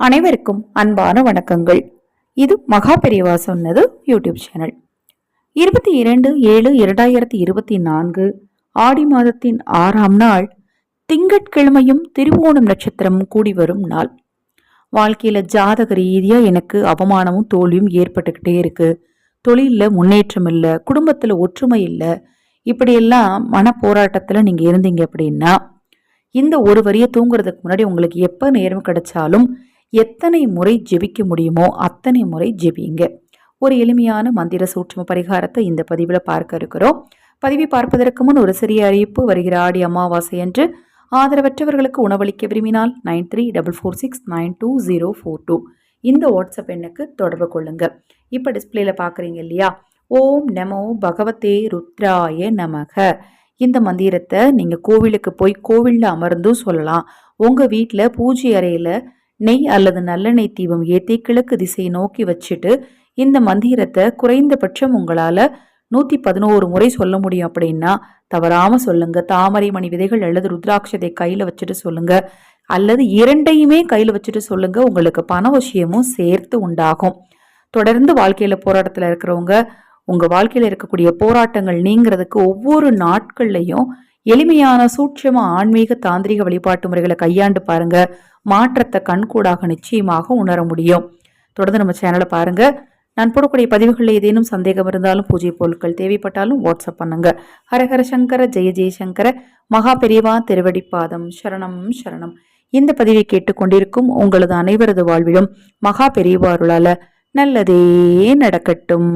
அனைவருக்கும் அன்பான வணக்கங்கள். இது மகா பெரியவா சொன்னது யூடியூப் சேனல். இருபத்தி இரண்டு ஏழு இரண்டாயிரத்தி இருபத்தி நான்கு ஆடி மாதத்தின் ஆறாம் நாள் திங்கட்கிழமையும் திருவோணம் நட்சத்திரமும் கூடி வரும் நாள். வாழ்க்கையில் ஜாதக ரீதியாக எனக்கு அவமானமும் தோல்வியும் ஏற்பட்டுக்கிட்டே இருக்குது தொழிலில் முன்னேற்றம் இல்லை குடும்பத்தில் ஒற்றுமை இல்லை. இப்படியெல்லாம் மன போராட்டத்தில் நீங்கள் இருந்தீங்க அப்படின்னா இந்த ஒரு வரியை தூங்குறதுக்கு முன்னாடி உங்களுக்கு எப்போ நேரம் கிடைச்சாலும் எத்தனை முறை ஜெபிக்க முடியுமோ அத்தனை முறை ஜெபிங்க ஒரு எளிமையான மந்திர சூட்சம பரிகாரத்தை இந்த பதிவில் பார்க்க இருக்கிறோம். பதிவை பார்ப்பதற்கு முன் ஒரு சிறிய அறிவிப்பு. வருகிற ஆடி அமாவாசை என்று ஆதரவற்றவர்களுக்கு உணவளிக்க விரும்பினால் nine three double four six nine two zero four two. இந்த வாட்ஸ்அப் எண்ணுக்கு தொடர்பு கொள்ளுங்கள் இப்போ டிஸ்பிளேல பார்க்குறீங்க இல்லையா? ஓம் நமோ பகவதே ருத்ராய நமக. இந்த மந்திரத்தை நீங்கள் கோவிலுக்கு போய் கோவிலில் அமர்ந்தும் சொல்லலாம். உங்கள் வீட்டில் பூஜை அறையில் நெய் அல்லது நல்லெண்ணெய் தீபம் ஏற்றி கிழக்கு திசையை நோக்கி வச்சுட்டு இந்த மந்திரத்தை குறைந்தபட்சம் உங்களால் நூற்றி பதினோரு முறை சொல்ல முடியும் அப்படின்னா தவறாமல் சொல்லுங்க. தாமரை மணி விதைகள் அல்லது ருத்ராட்சத்தை கையில் வச்சுட்டு சொல்லுங்க. அல்லது இரண்டையுமே கையில் வச்சுட்டு சொல்லுங்க. உங்களுக்கு பண விஷயமும் சேர்த்து உண்டாகும். தொடர்ந்து வாழ்க்கையில் போராட்டத்தில் இருக்கிறவங்க உங்கள் வாழ்க்கையில் இருக்கக்கூடிய போராட்டங்கள் நீங்கிறதுக்கு ஒவ்வொரு நாட்கள்லையும் எளிமையான சூட்சம ஆன்மீக தாந்திரிக வழிபாட்டு முறைகளை கையாண்டு பாருங்க. மாற்றத்தை கண்கூடாக நிச்சயமாக உணர முடியும். தொடர்ந்து நம்ம சேனலை பாருங்க. நான் போடக்கூடிய பதிவுகளில் ஏதேனும் சந்தேகம் இருந்தாலும் பூஜை பொருட்கள் தேவைப்பட்டாலும் வாட்ஸ்அப் பண்ணுங்க. ஹரஹர சங்கர ஜெய ஜெயசங்கர மகா பெரியவா திருவடிப்பாதம் சரணம் சரணம். இந்த பதிவை கேட்டுக்கொண்டிருக்கும் உங்களது அனைவரது வாழ்விலும் மகா பெரியவாருளால நல்லதே நடக்கட்டும்.